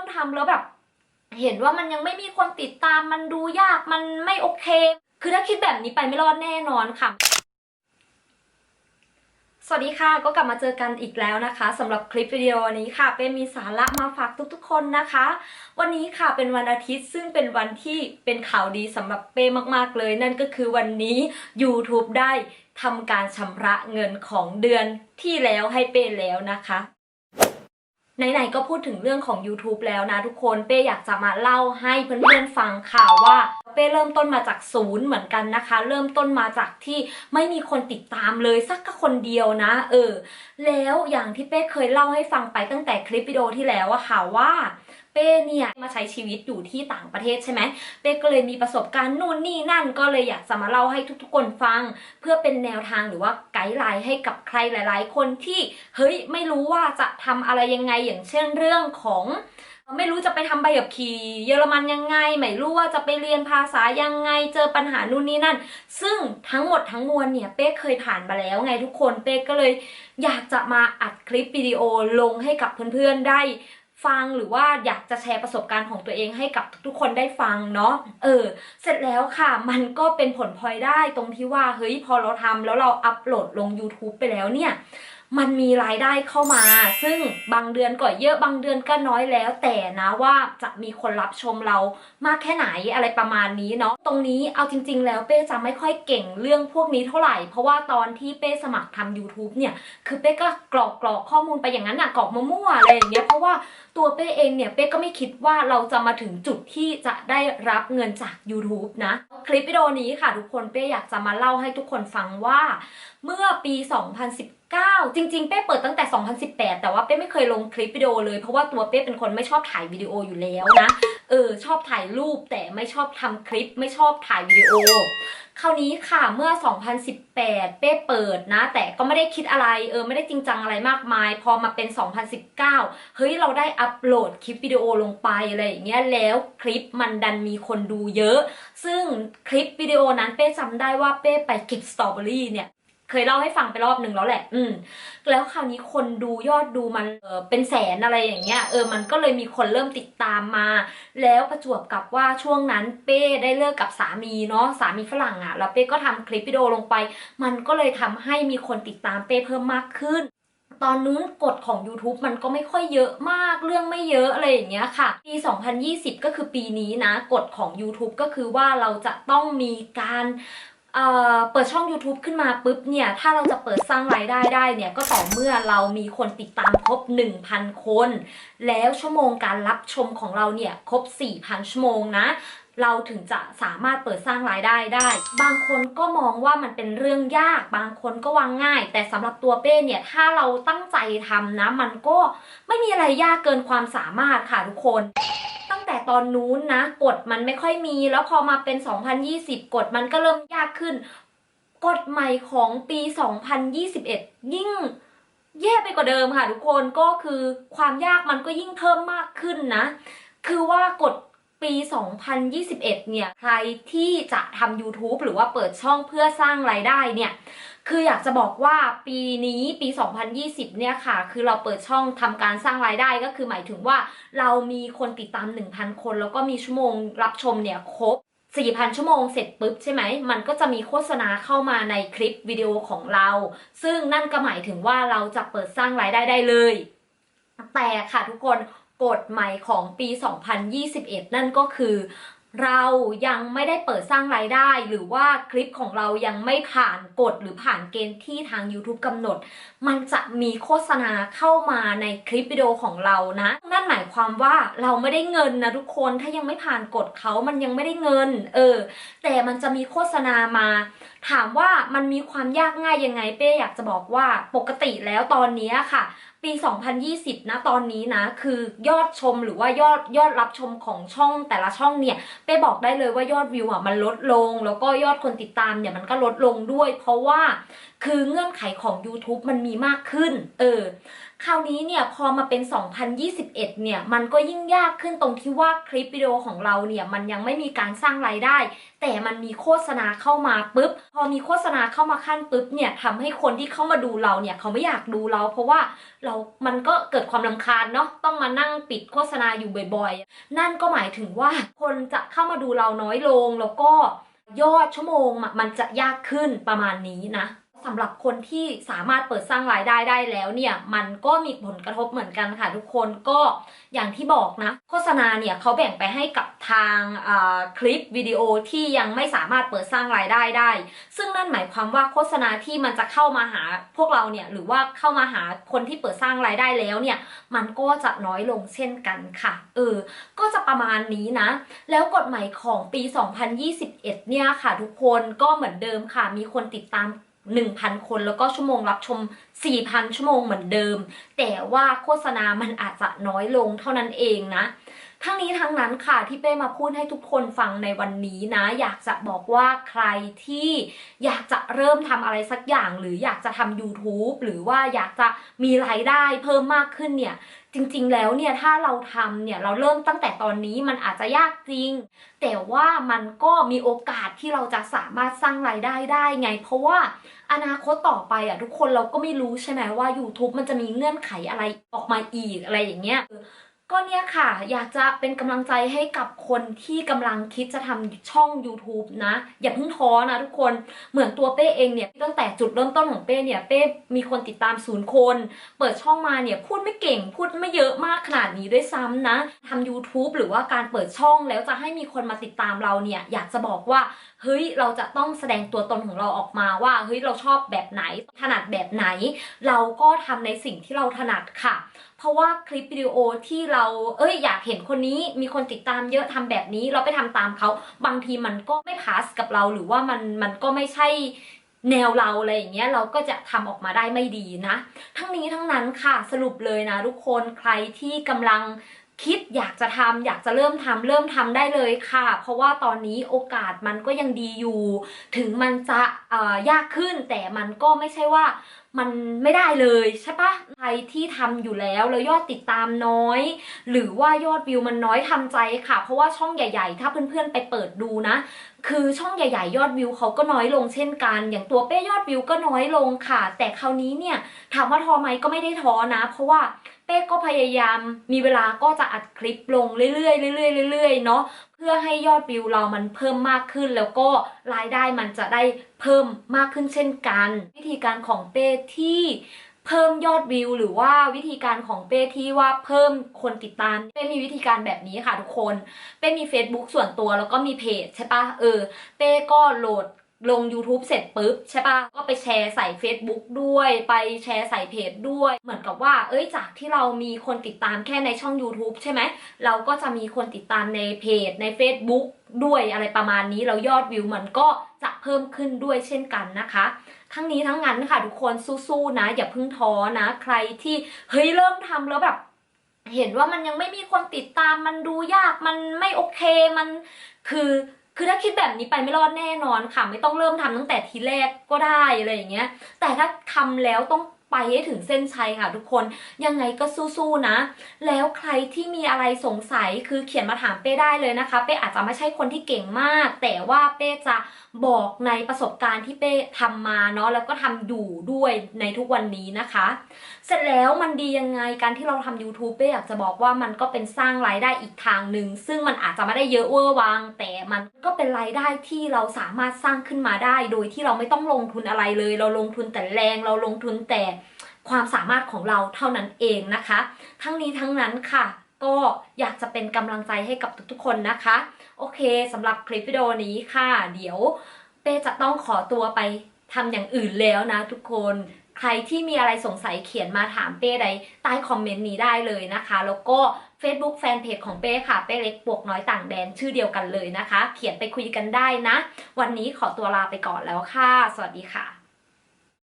มทำแล้วแบบ เห็นว่ามันยังไม่มีคนติดตามมันดูยากมันไม่โอเค คือถ้าคิดแบบนี้ไปไม่รอดแน่นอนค่ะ สวัสดีค่ะก็กลับมาเจอกันอีกแล้วนะคะสำหรับคลิปวิดีโอนี้ค่ะ เป็นมีสาระมาฝากทุกๆคนนะคะ วันนี้ค่ะเป็นวันอาทิตย์ซึ่งเป็นวันที่เป็นข่าวดีสำหรับเป้มากๆเลย นั่นก็คือวันนี้ YouTube ได้ทำการชำระเงินของเดือนที่แล้วให้เป้แล้วนะคะ ไหนๆก็พูดถึงเรื่องของ YouTube แล้วนะทุกคนเป้อยากจะมาเล่าให้เพื่อนๆฟังค่ะว่าเป้เริ่มต้นมาจากศูนย์เหมือนกันนะคะ เริ่มต้นมาจากที่ไม่มีคนติดตามเลยสักก็คนเดียวนะ เออ แล้วอย่างที่เป้เคยเล่าให้ฟังไปตั้งแต่คลิปวิดีโอที่แล้วอะค่ะว่า ป้เนี่ยมาใช้ชีวิตอยู่ที่ต่างประเทศใช่ไหมเป้ก็เลยมีประสบการณ์นู่นนี่นั่นก็เลยอยากจะมาเล่าให้ทุกๆ คนฟัง เพื่อเป็นแนวทางหรือว่าไกด์ไลน์ให้กับใครหลาย ๆ คนที่เฮ้ยไม่รู้ว่าจะทำอะไรยังไงอย่างเช่นเรื่องของไม่รู้จะไปทำใบขับขี่เยอรมันยังไง ไม่รู้ว่าจะไปเรียนภาษายังไง เจอปัญหานู่นนี่นั่น ซึ่งทั้งหมดทั้งมวลเนี่ยเป้เคยผ่านมาแล้วไงทุกคน เป้ก็เลยอยากจะมาอัดคลิปวิดีโอลงให้กับเพื่อนๆได้ ฟังหรือว่าอยากจะแชร์ประสบการณ์ของตัวเองให้กับทุกๆคนได้ฟังเนาะเออ เสร็จแล้วค่ะ มันก็เป็นผลพลอยได้ตรงที่ว่าเฮ้ยพอเราทำแล้วเราอัปโหลดลง YouTube ไปแล้วเนี่ย มันมีรายได้เข้ามา ซึ่งบางเดือนก็เยอะบางเดือนก็น้อยแล้ว แต่นะว่าจะมีคนรับชมเรามากแค่ไหนอะไรประมาณนี้เนาะตรงนี้เอาจริง ๆ แล้วเป้จะไม่ค่อยเก่งเรื่องพวกนี้เท่าไหร่ เพราะว่าตอนที่เป้สมัครทำ YouTube เนี่ย คือเป้ก็กรอกกรอกข้อมูลไปอย่างนั้นอะกรอกมั่วๆอะไรอย่างเงี้ยเพราะว่าตัวเป้เองเนี่ยเป้ก็ไม่คิดว่าเราจะมาถึงจุดที่จะได้รับเงินจาก YouTube นะ คลิปวิดีโอนี้ค่ะทุกคนเป้อยากจะมาเล่าให้ทุกคนฟังว่า เมื่อปี 2019 จริง ๆ เป้เปิดตั้งแต่ 2018 แต่ว่าเป้ไม่เคยลงคลิปวิดีโอเลย เพราะว่าตัวเป้เป็นคนไม่ชอบถ่ายวิดีโออยู่แล้วนะ เออ ชอบถ่ายรูปแต่ไม่ชอบทำคลิป ไม่ชอบถ่ายวิดีโอ คราวนี้ค่ะเมื่อ 2018 เป้เปิดนะ แต่ก็ไม่ได้คิดอะไร เออ ไม่ได้จริงจังอะไรมากมาย พอมาเป็น 2019 เฮ้ย เราได้อัปโหลดคลิปวิดีโอลงไปอะไรอย่างเงี้ย แล้วคลิปมันดันมีคนดูเยอะ ซึ่งคลิปวิดีโอนั้นเป้จำได้ว่าเป้ไปเก็บสตรอเบอรี่เนี่ย เคยเล่าให้ฟังไปรอบหนึ่งแล้วแหละ อืม แล้วคราวนี้คนดูยอดดูมันเออเป็นแสนอะไรอย่างเงี้ย เออ มันก็เลยมีคนเริ่มติดตามมา แล้วประจวบกับว่าช่วงนั้นเป้ได้เลิกกับสามีเนาะ สามีฝรั่งอะ่ะ แล้วเป้ก็ทำคลิปวิดีโอลงไป มันก็เลยทำให้มีคนติดตามเป้เพิ่มมากขึ้นตอนนู้นกฎของ YouTube มันก็ไม่ค่อยเยอะมากเรื่องไม่เยอะอะไรอย่างเงี้ยค่ะ ปี 2020 ก็คือปีนี้นะ กฎของ YouTube ก็คือว่าเราจะต้องมีการ เปิดช่อง YouTube ขึ้นมาปุ๊บเนี่ย ถ้าเราจะเปิดสร้างรายได้ได้เนี่ย ก็ต่อเมื่อเรามีคนติดตามครบ 1,000 คน แล้วชั่วโมงการรับชมของเราเนี่ย ครบ 4,000 ชั่วโมงนะเราถึงจะสามารถเปิดสร้างรายได้ได้ บางคนก็มองว่ามันเป็นเรื่องยาก บางคนก็วางง่าย แต่สำหรับตัวเป้เนี่ย ถ้าเราตั้งใจทำนะ มันก็ไม่มีอะไรยากเกินความสามารถค่ะทุกคน แต่ตอนนู้นนะกฎมันไม่ค่อยมี แล้วพอมาเป็น 2020 กฎมันก็เริ่มยากขึ้น กฎใหม่ของปี 2021 ยิ่งแย่ไปกว่าเดิมค่ะทุกคนก็คือความยากมันก็ยิ่งเพิ่มมากขึ้นนะ คือว่ากฎ ปี 2021 เนี่ย ใครที่จะทำ YouTube หรือว่าเปิดช่องเพื่อสร้างรายได้เนี่ย คืออยากจะบอกว่าปีนี้ปี 2020 เนี่ยค่ะ คือเราเปิดช่องทำการสร้างรายได้ก็คือหมายถึงว่าเรามีคนติดตาม 1,000 คน แล้วก็มีชั่วโมงรับชมเนี่ยครบ4,000 ชั่วโมงเสร็จปุ๊บใช่ไหม มันก็จะมีโฆษณาเข้ามาในคลิปวิดีโอของเรา ซึ่งนั่นก็หมายถึงว่าเราจะเปิดสร้างรายได้ได้เลย แต่ค่ะทุกคน กฎใหม่ของปี 2021 นั่นก็คือ เรายังไม่ได้เปิดสร้างรายได้ หรือว่าคลิปของเรายังไม่ผ่านกฎหรือผ่านเกณฑ์ที่ทาง YouTube กำหนด มันจะมีโฆษณาเข้ามาในคลิปวิดีโอของเรานะ นั่นหมายความว่าเราไม่ได้เงินนะทุกคนถ้ายังไม่ผ่านกฎเขามันยังไม่ได้เงิน เออ แต่มันจะมีโฆษณามา ถามว่ามันมีความยากง่ายยังไงเป้อยากจะบอกว่าปกติแล้วตอนนี้ค่ะปี 2020 นะตอนนี้นะคือยอดชมหรือว่ายอดยอดรับชมของช่องแต่ละช่องเนี่ยเป้บอกได้เลยว่ายอดวิวอะมันลดลง แล้วก็ยอดคนติดตามเนี่ยมันก็ลดลงด้วย เพราะว่าคือเงื่อนไขของ YouTube มันมีมากขึ้น เออ คราวนี้เนี่ยพอมาเป็น 2021 เนี่ยมันก็ยิ่งยากขึ้นตรงที่ว่าคลิปวิดีโอของเราเนี่ยมันยังไม่มีการสร้างรายได้ แต่มันมีโฆษณาเข้ามาปุ๊บ พอมีโฆษณาเข้ามาขั้นปุ๊บเนี่ยทำให้คนที่เข้ามาดูเราเนี่ยเขาไม่อยากดูเรา เพราะว่าเรา มันก็เกิดความลำคาญเนาะต้องมานั่งปิดโฆษณาอยู่บ่อยๆ นั่นก็หมายถึงว่าคนจะเข้ามาดูเราน้อยลงแล้วก็ยอดชั่วโมงมันจะยากขึ้นประมาณนี้นะ สำหรับคนที่สามารถเปิดสร้างรายได้ได้แล้วเนี่ยมันก็มีผลกระทบเหมือนกันค่ะ ทุกคนก็อย่างที่บอกนะ โฆษณาเนี่ยเขาแบ่งไปให้กับทางคลิปวิดีโอที่ยังไม่สามารถเปิดสร้างรายได้ได้ ซึ่งนั่นหมายความว่าโฆษณาที่มันจะเข้ามาหาพวกเราเนี่ยหรือว่าเข้ามาหาคนที่เปิดสร้างรายได้แล้วเนี่ยมันก็จะน้อยลงเช่นกันค่ะเออก็จะประมาณนี้นะ แล้วกฎหมายของปี 2021 เนี่ยค่ะ ทุกคนก็เหมือนเดิมค่ะ มีคนติดตาม 1,000 คนแล้วก็ชั่วโมงรับชม 4,000 ชั่วโมงเหมือนเดิม แต่ว่าโฆษณามันอาจจะน้อยลงเท่านั้นเองนะ ทั้งนี้ทั้งนั้นค่ะที่เป้มาพูดให้ทุกคนฟังในวันนี้นะ อยากจะบอกว่าใครที่อยากจะเริ่มทำอะไรสักอย่าง หรืออยากจะทำ YouTube หรือว่าอยากจะมีรายได้เพิ่มมากขึ้นเนี่ยจริงๆ แล้วเนี่ยถ้าเราทำเนี่ยเราเริ่มตั้งแต่ตอนนี้มันอาจจะยากจริง แต่ว่ามันก็มีโอกาสที่เราจะสามารถสร้างรายได้ได้ไง เพราะว่าอนาคตต่อไปอะทุกคนเราก็ไม่รู้ใช่ไหมว่า YouTube มันจะมีเงื่อนไขอะไรออกมาอีกอะไรอย่างเงี้ย ก็เนี่ยค่ะ อยากจะเป็นกำลังใจให้กับคนที่กำลังคิดจะทำช่อง YouTube นะ อย่าเพิ่งท้อนะทุกคนเหมือนตัวเป้เองเนี่ยตั้งแต่จุดเริ่มต้นของเป้เนี่ย เป้มีคนติดตามศูนย์คน เปิดช่องมาเนี่ย พูดไม่เก่งพูดไม่เยอะมากขนาดนี้ด้วยซ้ำนะทำ YouTube หรือว่าการเปิดช่องแล้วจะให้มีคนมาติดตามเราเนี่ย อยากจะบอกว่าเฮ้ยเราจะต้องแสดงตัวตนของเราออกมาว่าเฮ้ยเราชอบแบบไหนถนัดแบบไหน เราก็ทำในสิ่งที่เราถนัดค่ะ เพราะว่าคลิปวิดีโอที่เราเอ้ยอยากเห็นคนนี้มีคนติดตามเยอะทำแบบนี้เราไปทำตามเขาบางทีมันก็ไม่พาสกับเราหรือว่ามันมันก็ไม่ใช่แนวเราอะไรอย่างเงี้ยเราก็จะทำออกมาได้ไม่ดีนะ ทั้งนี้ทั้งนั้นค่ะสรุปเลยนะทุกคนใครที่กำลังคิดอยากจะทำอยากจะเริ่มทำเริ่มทำได้เลยค่ะ เพราะว่าตอนนี้โอกาสมันก็ยังดีอยู่ ถึงมันจะอ่อยากขึ้นแต่มันก็ไม่ใช่ว่า มันไม่ได้เลยใช่ปะใครที่ทำอยู่แล้วแล้วยอดติดตามน้อย หรือว่ายอดวิวมันน้อยทำใจค่ะ เพราะว่าช่องใหญ่ ๆ ถ้าเพื่อนๆไปเปิดดูนะ คือช่องใหญ่ ๆ ยอดวิวเขาก็น้อยลงเช่นกัน อย่างตัวเป้ยอดวิวก็น้อยลงค่ะ แต่คราวนี้เนี่ยถามว่าท้อไหมก็ไม่ได้ท้อนะ เพราะว่า เป้ก็พยายามมีเวลาก็จะอัดคลิปลงเรื่อยๆเรื่อยๆเรื่อยๆเนาะเพื่อให้ยอดวิวเรามันเพิ่มมากขึ้น แล้วก็รายได้มันจะได้เพิ่มมากขึ้นเช่นกัน วิธีการของเป้ที่เพิ่มยอดวิวหรือว่าวิธีการของเป้ที่ว่าเพิ่มคนติดตามเป้มีวิธีการแบบนี้ค่ะทุกคน เป้มี Facebook ส่วนตัวแล้วก็มีเพจใช่ปะเออ เป้ก็โหลด ลง YouTube เสร็จปุ๊บใช่ปะก็ไปแชร์ใส่ Facebook ด้วย ไปแชร์ใส่เพจด้วย เหมือนกับว่า เอ้ยจากที่เรามีคนติดตามแค่ในช่อง YouTube ใช่ไหมเราก็จะมีคนติดตามในเพจใน Facebook ด้วยอะไรประมาณนี้แล้วยอดวิวมันก็จะเพิ่มขึ้นด้วยเช่นกันนะคะทั้งนี้ทั้งนั้นค่ะทุกคนสู้ๆนะ อย่าเพิ่งท้อนะ ใครที่เฮ้ยเริ่มทำแล้วแบบ เห็นว่ามันยังไม่มีคนติดตามมันดูยากมันไม่โอเคมันคือ คือถ้าคิดแบบนี้ไปไม่รอดแน่นอนค่ะ ไม่ต้องเริ่มทำตั้งแต่ทีแรกก็ได้อะไรอย่างเงี้ย แต่ถ้าทำแล้วต้อง ไปให้ถึงเส้นชัยค่ะทุกคนยังไงก็สู้ๆนะ แล้วใครที่มีอะไรสงสัยคือเขียนมาถามเป้ได้เลยนะคะ เป้อาจจะไม่ใช่คนที่เก่งมาก แต่ว่าเป้จะบอกในประสบการณ์ที่เป้ทำมาเนาะแล้วก็ทำอยู่ด้วยในทุกวันนี้นะคะ เสร็จแล้วมันดียังไงการที่เราทำ YouTube เป้อยากจะบอกว่ามันก็เป็นสร้างรายได้อีกทางหนึ่งซึ่งมันอาจจะไม่ได้เยอะเวอร์วัง แต่มันก็เป็นรายได้ที่เราสามารถสร้างขึ้นมาได้ โดยที่เราไม่ต้องลงทุนอะไรเลย เราลงทุนแต่แรงเราลงทุนแต่ความสามารถของเราเท่านั้นเองนะคะ ทั้งนี้ทั้งนั้นค่ะ ก็อยากจะเป็นกำลังใจให้กับทุกๆคนนะคะ โอเคสำหรับคลิปวิดีโอนี้ค่ะ เดี๋ยวเป้จะต้องขอตัวไปทำอย่างอื่นแล้วนะทุกคนใครที่มีอะไรสงสัยเขียนมาถามเป้ใดใต้คอมเมนต์นี้ได้เลยนะคะ แล้วก็ Facebook Fanpage ของเป้ค่ะ เป้เล็กปวกน้อยต่างแดนชื่อเดียวกันเลยนะคะ เขียนไปคุยกันได้นะ วันนี้ขอตัวลาไปก่อนแล้วค่ะ สวัสดีค่ะ